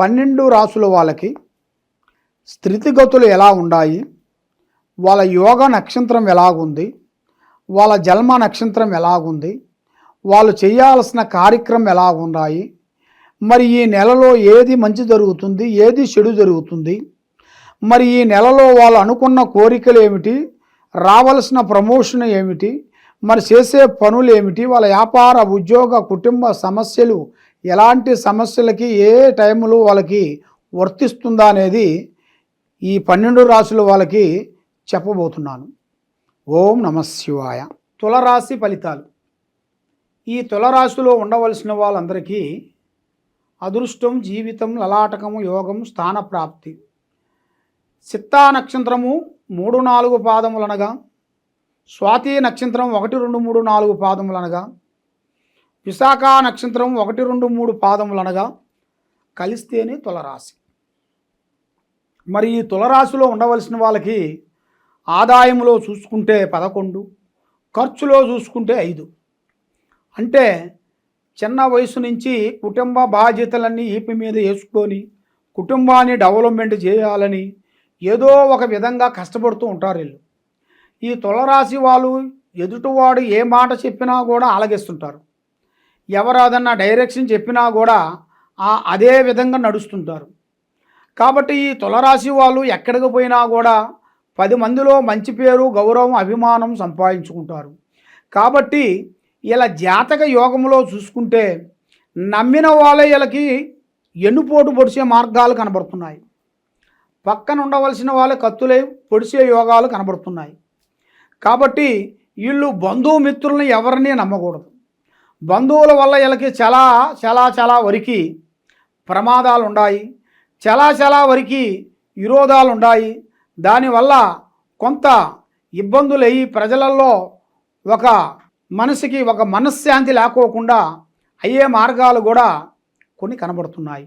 పన్నెండు రాసుల వాళ్ళకి స్థితిగతులు ఎలా ఉన్నాయి వాళ్ళ యోగ నక్షత్రం ఎలాగుంది? వాళ్ళ జన్మ నక్షత్రం ఎలాగుంది? వాళ్ళు చేయాల్సిన కార్యక్రమం ఎలా ఉన్నాయి? మరి ఈ నెలలో ఏది మంచి జరుగుతుంది? ఏది చెడు జరుగుతుంది? మరి ఈ నెలలో వాళ్ళు అనుకున్న కోరికలు ఏమిటి? రావలసిన ప్రమోషన్ ఏమిటి? మరి చేసే పనులు ఏమిటి? వాళ్ళ వ్యాపార ఉద్యోగ కుటుంబ సమస్యలు ఎలాంటి సమస్యలకి ఏ టైంలో వాళ్ళకి వర్తిస్తుందా అనేది ఈ పన్నెండు రాసుల వాళ్ళకి చెప్పబోతున్నాను. ఓం నమ శివాయ. తులరాశి ఫలితాలు. ఈ తులరాశిలో ఉండవలసిన వాళ్ళందరికీ అదృష్టం జీవితం లలాటకము యోగం స్థానప్రాప్తి చిత్తా నక్షత్రము మూడు నాలుగు పాదములనగా స్వాతి నక్షత్రం ఒకటి రెండు మూడు నాలుగు పాదములనగా విశాఖ నక్షత్రం ఒకటి రెండు మూడు పాదములు అనగా కలిస్తేనే తులరాశి. మరి ఈ తులరాశిలో ఉండవలసిన వాళ్ళకి ఆదాయంలో చూసుకుంటే పదకొండు ఖర్చులో చూసుకుంటే ఐదు. అంటే చిన్న వయసు నుంచి కుటుంబ బాధ్యతలన్నీ ఈపి మీద వేసుకొని కుటుంబాన్ని డెవలప్మెంట్ చేయాలని ఏదో ఒక విధంగా కష్టపడుతూ ఉంటారు వీళ్ళు. ఈ తులరాశి వాళ్ళు ఎదుటివాడు ఏ మాట చెప్పినా కూడా ఆలగిస్తుంటారు ఎవరదన్నా డైరెక్షన్ చెప్పినా కూడా ఆ అదే విధంగా నడుస్తుంటారు. కాబట్టి ఈ తులరాశి వాళ్ళు ఎక్కడికి పోయినా కూడా పది మందిలో మంచి పేరు గౌరవం అభిమానం సంపాదించుకుంటారు. కాబట్టి ఇలా జాతక యోగంలో చూసుకుంటే నమ్మిన వాళ్ళ వీళ్ళకి ఎన్నుపోటు పొడిచే మార్గాలు కనబడుతున్నాయి. పక్కన ఉండవలసిన వాళ్ళ కత్తులై పొడిచే యోగాలు కనబడుతున్నాయి. కాబట్టి వీళ్ళు బంధుమిత్రులను ఎవరిని నమ్మకూడదు. బంధువుల వల్ల వీళ్ళకి చాలా చాలా చాలా వరకు ప్రమాదాలు ఉన్నాయి చాలా చాలా వరకు విరోధాలు ఉన్నాయి దానివల్ల కొంత ఇబ్బందులు అయ్యి ప్రజలలో ఒక మనసుకి ఒక మనశ్శాంతి లేకోకుండా అయ్యే మార్గాలు కూడా కొన్ని కనబడుతున్నాయి.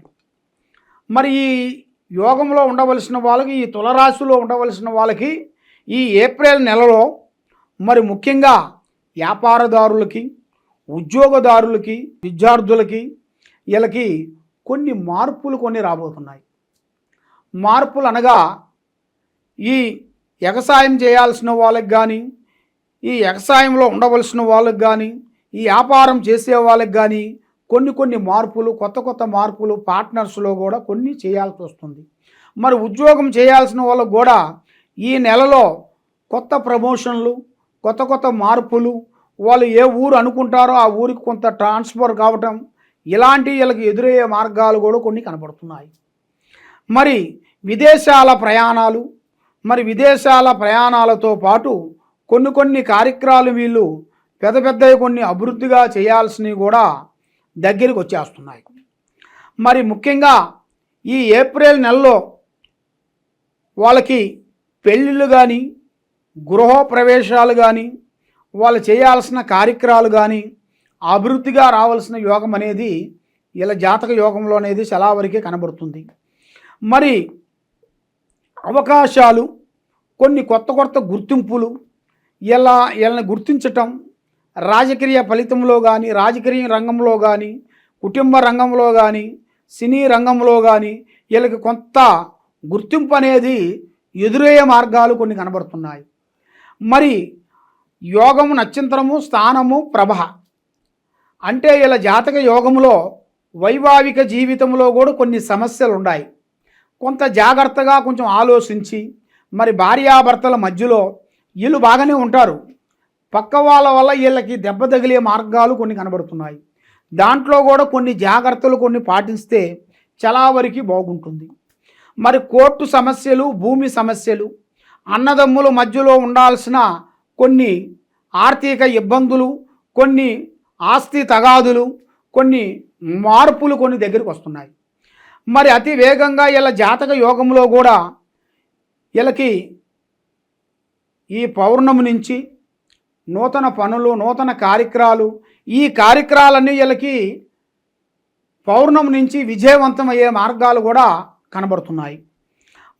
మరి ఈ యోగంలో ఉండవలసిన వాళ్ళకి ఈ తులరాశిలో ఉండవలసిన వాళ్ళకి ఈ ఏప్రిల్ నెలలో మరి ముఖ్యంగా వ్యాపారదారులకి ఉద్యోగదారులకి విద్యార్థులకి వీళ్ళకి కొన్ని మార్పులు కొన్ని రాబోతున్నాయి. మార్పులు అనగా ఈ వ్యవసాయం చేయాల్సిన వాళ్ళకి కానీ ఈ వ్యవసాయంలో ఉండవలసిన వాళ్ళకి కానీ ఈ వ్యాపారం చేసే వాళ్ళకి కానీ కొన్ని కొన్ని మార్పులు కొత్త కొత్త మార్పులు పార్ట్నర్స్లో కూడా కొన్ని చేయాల్సి వస్తుంది. మరి ఉద్యోగం చేయాల్సిన వాళ్ళకు కూడా ఈ నెలలో కొత్త ప్రమోషన్లు కొత్త కొత్త మార్పులు వాళ్ళు ఏ ఊరు అనుకుంటారో ఆ ఊరికి కొంత ట్రాన్స్ఫర్ కావటం ఇలాంటి వీళ్ళకి ఎదురయ్యే మార్గాలు కూడా కొన్ని కనబడుతున్నాయి. మరి విదేశాల ప్రయాణాలు మరి విదేశాల ప్రయాణాలతో పాటు కొన్ని కొన్ని కార్యక్రమాలు వీళ్ళు పెద్ద పెద్దవి కొన్ని అభివృద్ధిగా చేయాల్సినవి కూడా దగ్గరికి వచ్చేస్తున్నాయి. మరి ముఖ్యంగా ఈ ఏప్రిల్ నెలలో వాళ్ళకి పెళ్ళిళ్ళు కానీ గృహప్రవేశాలు కానీ వాళ్ళు చేయాల్సిన కార్యక్రమాలు కానీ అభివృద్ధిగా రావాల్సిన యోగం అనేది ఇలా జాతక యోగంలో అనేది చాలా వరకే కనబడుతుంది. మరి అవకాశాలు కొన్ని కొత్త కొత్త గుర్తింపులు ఇలా వీళ్ళని గుర్తించటం రాజకీయ ఫలితంలో కానీ రాజకీయ రంగంలో కానీ కుటుంబ రంగంలో కానీ సినీ రంగంలో కానీ వీళ్ళకి కొంత గుర్తింపు అనేది ఎదురయ్యే మార్గాలు కొన్ని కనబడుతున్నాయి. మరి యోగము నక్షత్రము స్థానము ప్రభ. అంటే ఇలా జాతక యోగములో వైవాహిక జీవితంలో కూడా కొన్ని సమస్యలు ఉన్నాయి కొంత జాగ్రత్తగా కొంచెం ఆలోచించి మరి భార్యాభర్తల మధ్యలో వీళ్ళు బాగానే ఉంటారు. పక్క వాళ్ళ వల్ల వీళ్ళకి దెబ్బ తగిలే మార్గాలు కొన్ని కనబడుతున్నాయి. దాంట్లో కూడా కొన్ని జాగ్రత్తలు కొన్ని పాటిస్తే చాలా వరకు బాగుంటుంది. మరి కోర్టు సమస్యలు భూమి సమస్యలు అన్నదమ్ముల మధ్యలో ఉండాల్సిన కొన్ని ఆర్థిక ఇబ్బందులు కొన్ని ఆస్తి తగాదులు కొన్ని మార్పులు కొన్ని దగ్గరికి వస్తున్నాయి. మరి అతి వేగంగా ఇలా జాతక యోగంలో కూడా వీళ్ళకి ఈ పౌర్ణమి నుంచి నూతన పనులు నూతన కార్యక్రమాలు ఈ కార్యక్రమాలన్నీ వీళ్ళకి పౌర్ణమి నుంచి విజయవంతమయ్యే మార్గాలు కూడా కనబడుతున్నాయి.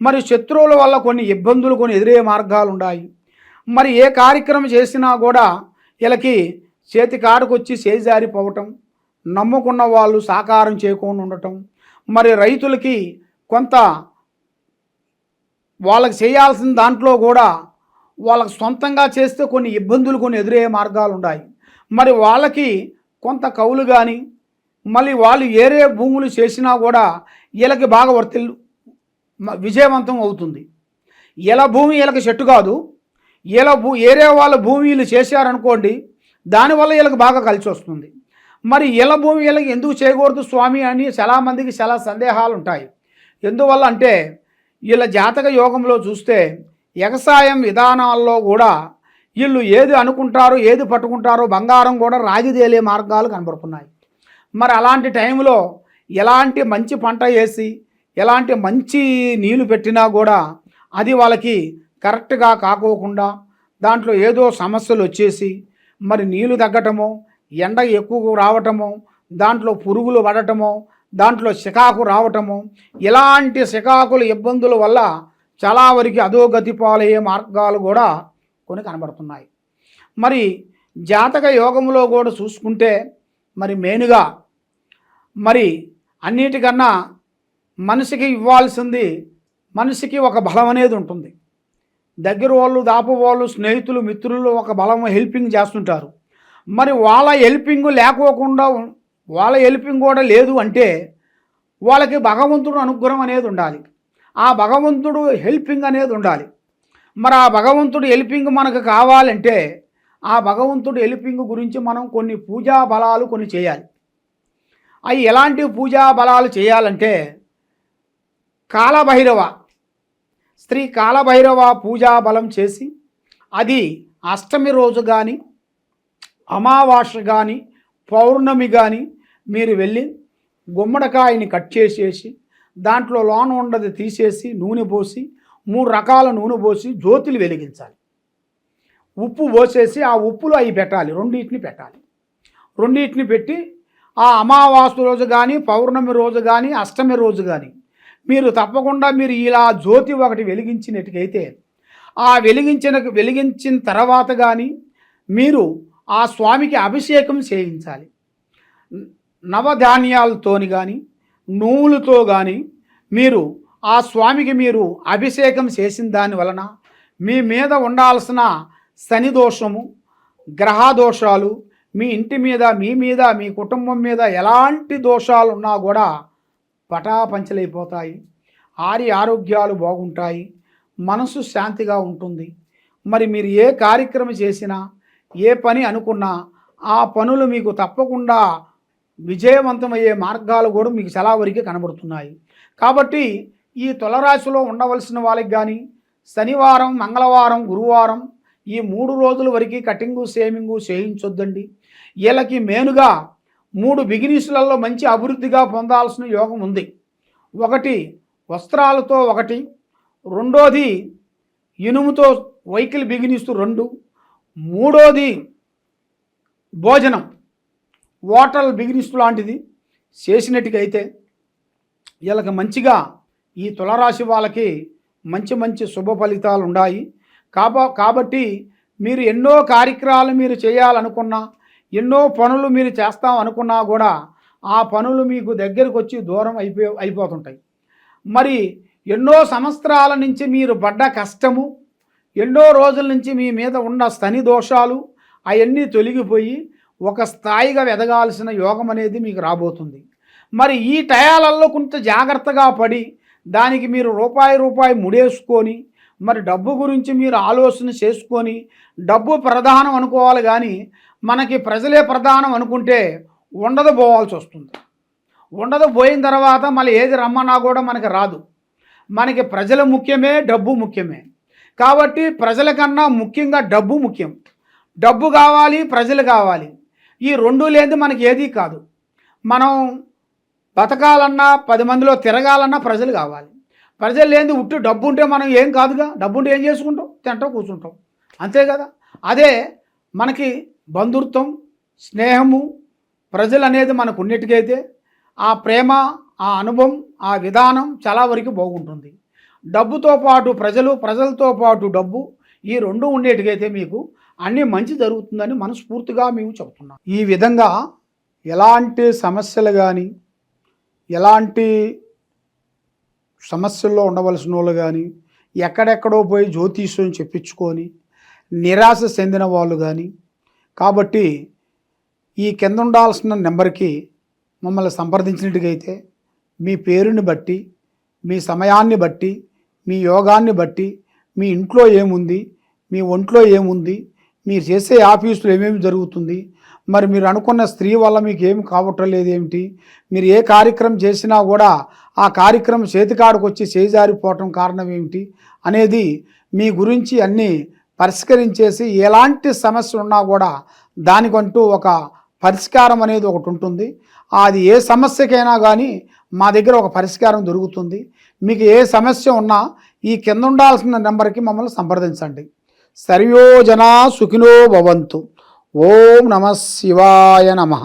మరి శత్రువుల వల్ల కొన్ని ఇబ్బందులు కొన్ని ఎదురయ్యే మార్గాలు ఉన్నాయి. మరి ఏ కార్యక్రమం చేసినా కూడా వీళ్ళకి చేతి కాడకొచ్చి చేజారిపోవటం నమ్ముకున్న వాళ్ళు సాకారం చేయకుండా ఉండటం మరి రైతులకి కొంత వాళ్ళకి చేయాల్సిన దాంట్లో కూడా వాళ్ళకి సొంతంగా చేస్తే కొన్ని ఇబ్బందులు కొన్ని ఎదురయ్యే మార్గాలు ఉన్నాయి. మరి వాళ్ళకి కొంత కౌలు కానీ మళ్ళీ వాళ్ళు ఏరే భూములు చేసినా కూడా వీళ్ళకి బాగా వర్తిల్ విజయవంతం అవుతుంది. ఇలా భూమి వీళ్ళకి చెట్టు కాదు. ఇలా భూ ఏరే వాళ్ళ భూమి వీళ్ళు చేశారనుకోండి దానివల్ల వీళ్ళకి బాగా కలిసి వస్తుంది. మరి ఇలా భూమి వీళ్ళకి ఎందుకు చేయకూడదు స్వామి అని చాలామందికి చాలా సందేహాలు ఉంటాయి ఎందువల్ల అంటే వీళ్ళ జాతక యోగంలో చూస్తే వ్యవసాయం విధానాల్లో కూడా వీళ్ళు ఏది అనుకుంటారో ఏది పట్టుకుంటారో బంగారం కూడా రాగిదేలే మార్గాలు కనబడుతున్నాయి. మరి అలాంటి టైంలో ఎలాంటి మంచి పంట వేసి ఎలాంటి మంచి నీళ్ళు పెట్టినా కూడా అది వాళ్ళకి కరెక్ట్గా కాకోకుండా దాంట్లో ఏదో సమస్యలు వచ్చేసి మరి నీళ్ళు తగ్గటమో ఎండ ఎక్కువ రావటమో దాంట్లో పురుగులు పడటమో దాంట్లో సికాకు రావటము ఇలాంటి సికాకుల ఇబ్బందుల వల్ల చాలా వరకు అధోగతి పాలయ్యే మార్గాలు కూడా కొన్ని కనబడుతున్నాయి. మరి జాతక యోగంలో కూడా చూసుకుంటే మరి మెయిన్గా మరి అన్నిటికన్నా మనిషికి ఇవ్వాల్సింది మనిషికి ఒక బలం అనేది ఉంటుంది. దగ్గర వాళ్ళు దాపు వాళ్ళు స్నేహితులు మిత్రులు ఒక బలం హెల్పింగ్ చేస్తుంటారు. మరి వాళ్ళ హెల్పింగ్ లేకోకుండా వాళ్ళ హెల్పింగ్ కూడా లేదు అంటే వాళ్ళకి భగవంతుడు అనుగ్రహం అనేది ఉండాలి. ఆ భగవంతుడు హెల్పింగ్ అనేది ఉండాలి. మరి ఆ భగవంతుడు హెల్పింగ్ మనకు కావాలంటే ఆ భగవంతుడు హెల్పింగ్ గురించి మనం కొన్ని పూజా బలాలు కొన్ని చేయాలి. అవి ఎలాంటి పూజా బలాలు చేయాలంటే కాలభైరవ స్త్రీ కాలభైరవ పూజా బలం చేసి అది అష్టమి రోజు కానీ అమావాస్య కానీ పౌర్ణమి కానీ మీరు వెళ్ళి గుమ్మడికాయని కట్ చేసేసి దాంట్లో లోన ఉండది తీసేసి నూనె పోసి మూడు రకాల నూనె పోసి జ్యోతులు వెలిగించాలి. ఉప్పు పోసేసి ఆ ఉప్పులో అవి పెట్టాలి రెండింటిని పెట్టాలి. రెండింటిని పెట్టి ఆ అమావాస్య రోజు కానీ పౌర్ణమి రోజు కానీ అష్టమి రోజు కానీ మీరు తప్పకుండా మీరు ఇలా జ్యోతి ఒకటి వెలిగించినట్టుకైతే ఆ వెలిగించిన వెలిగించిన తర్వాత కానీ మీరు ఆ స్వామికి అభిషేకం చేయించాలి. నవధాన్యాలతోని కానీ నూలుతో కానీ మీరు ఆ స్వామికి మీరు అభిషేకం చేసిన దాని వలన మీ మీద ఉండాల్సిన శని దోషము గ్రహ దోషాలు మీ ఇంటి మీద మీ మీద మీ కుటుంబం మీద ఎలాంటి దోషాలు ఉన్నా కూడా పటాపంచలైపోతాయి. ఆరి ఆరోగ్యాలు బాగుంటాయి. మనసు శాంతిగా ఉంటుంది. మరి మీరు ఏ కార్యక్రమం చేసినా ఏ పని అనుకున్నా ఆ పనులు మీకు తప్పకుండా విజయవంతమయ్యే మార్గాలు కూడా మీకు చాలా వరకు కనబడుతున్నాయి. కాబట్టి ఈ తులరాశిలో ఉండవలసిన వాళ్ళకి కానీ శనివారం మంగళవారం గురువారం ఈ మూడు రోజుల వరకు కటింగు సేమింగు చేయించొద్దండి. వీళ్ళకి మెయిన్గా మూడు బిగినీసులలో మంచి అభివృద్ధిగా పొందాల్సిన యోగం ఉంది. ఒకటి వస్త్రాలతో ఒకటి రెండోది ఇనుముతో వెహికల్ బిగినిస్తూ రెండు మూడోది భోజనం హోటల్ బిగినిస్తూ లాంటిది చేసినట్టుకైతే వీళ్ళకి మంచిగా ఈ తులరాశి వాళ్ళకి మంచి మంచి శుభ ఫలితాలు ఉన్నాయి కాబ కాబట్టి మీరు ఎన్నో కార్యక్రమాలు మీరు చేయాలనుకున్నా ఎన్నో పనులు మీరు చేస్తాం అనుకున్నా కూడా ఆ పనులు మీకు దగ్గరకు వచ్చి దూరం అయిపో అయిపోతుంటాయి. మరి ఎన్నో సంవత్సరాల నుంచి మీరు పడ్డ కష్టము ఎన్నో రోజుల నుంచి మీ మీద ఉన్న స్తని దోషాలు అవన్నీ తొలగిపోయి ఒక స్థాయిగా ఎదగాల్సిన యోగం అనేది మీకు రాబోతుంది. మరి ఈ టయాలలో కొంత జాగ్రత్తగా పడి దానికి మీరు రూపాయి రూపాయి ముడేసుకొని మరి డబ్బు గురించి మీరు ఆలోచన చేసుకొని డబ్బు ప్రధానం అనుకోవాలి కానీ మనకి ప్రజలే ప్రధానం అనుకుంటే ఉండదు పోవాల్సి వస్తుంది. ఉండదు పోయిన తర్వాత మళ్ళీ ఏది రమ్మన్నా కూడా మనకి రాదు. మనకి ప్రజలు ముఖ్యమే డబ్బు ముఖ్యమే. కాబట్టి ప్రజల కన్నా ముఖ్యంగా డబ్బు ముఖ్యం. డబ్బు కావాలి ప్రజలు కావాలి. ఈ రెండు లేనిది మనకి ఏదీ కాదు. మనం బతకాలన్నా పది మందిలో తిరగాలన్నా ప్రజలు కావాలి. ప్రజలు లేని ఉట్టు డబ్బు ఉంటే మనం ఏం కాదుగా? డబ్బు ఉంటే ఏం చేసుకుంటాం? తింటాం కూర్చుంటాం. అంతే కదా? అదే మనకి బంధుత్వం స్నేహము ప్రజలు అనేది మనకు ఉన్నట్టుకైతే ఆ ప్రేమ ఆ అనుభవం ఆ విధానం చాలా వరకు బాగుంటుంది. డబ్బుతో పాటు ప్రజలు ప్రజలతో పాటు డబ్బు ఈ రెండు ఉండేటికైతే మీకు అన్నీ మంచి జరుగుతుందని మనస్ఫూర్తిగా మేము చెబుతున్నాం. ఈ విధంగా ఎలాంటి సమస్యలు కానీ ఎలాంటి సమస్యల్లో ఉండవలసిన వాళ్ళు కానీ ఎక్కడెక్కడో పోయి జ్యోతిష్యం చెప్పించుకొని నిరాశ చెందిన వాళ్ళు కానీ కాబట్టి ఈ కింద ఉండాల్సిన నెంబర్కి మమ్మల్ని సంప్రదించినట్టుగైతే మీ పేరుని బట్టి మీ సమయాన్ని బట్టి మీ యోగాన్ని బట్టి మీ ఇంట్లో ఏముంది మీ ఒంట్లో ఏముంది మీరు చేసే ఆఫీసులో ఏమేమి జరుగుతుంది మరి మీరు అనుకున్న స్త్రీ వల్ల మీకు ఏమి కావట్లేదు ఏమిటి మీరు ఏ కార్యక్రమం చేసినా కూడా ఆ కార్యక్రమం చేతికాడికి వచ్చి చేజారిపోవటం కారణం ఏమిటి అనేది మీ గురించి అన్నీ పరిష్కరించేసి ఎలాంటి సమస్య ఉన్నా కూడా దానికంటూ ఒక పరిష్కారం అనేది ఒకటి ఉంటుంది. అది ఏ సమస్యకైనా కానీ మా దగ్గర ఒక పరిష్కారం దొరుకుతుంది. మీకు ఏ సమస్య ఉన్నా ఈ కింద ఉండాల్సిన నెంబర్కి మమ్మల్ని సంప్రదించండి. సర్వోజన సుఖినో భవంతు. ఓం నమ శివాయ నమః.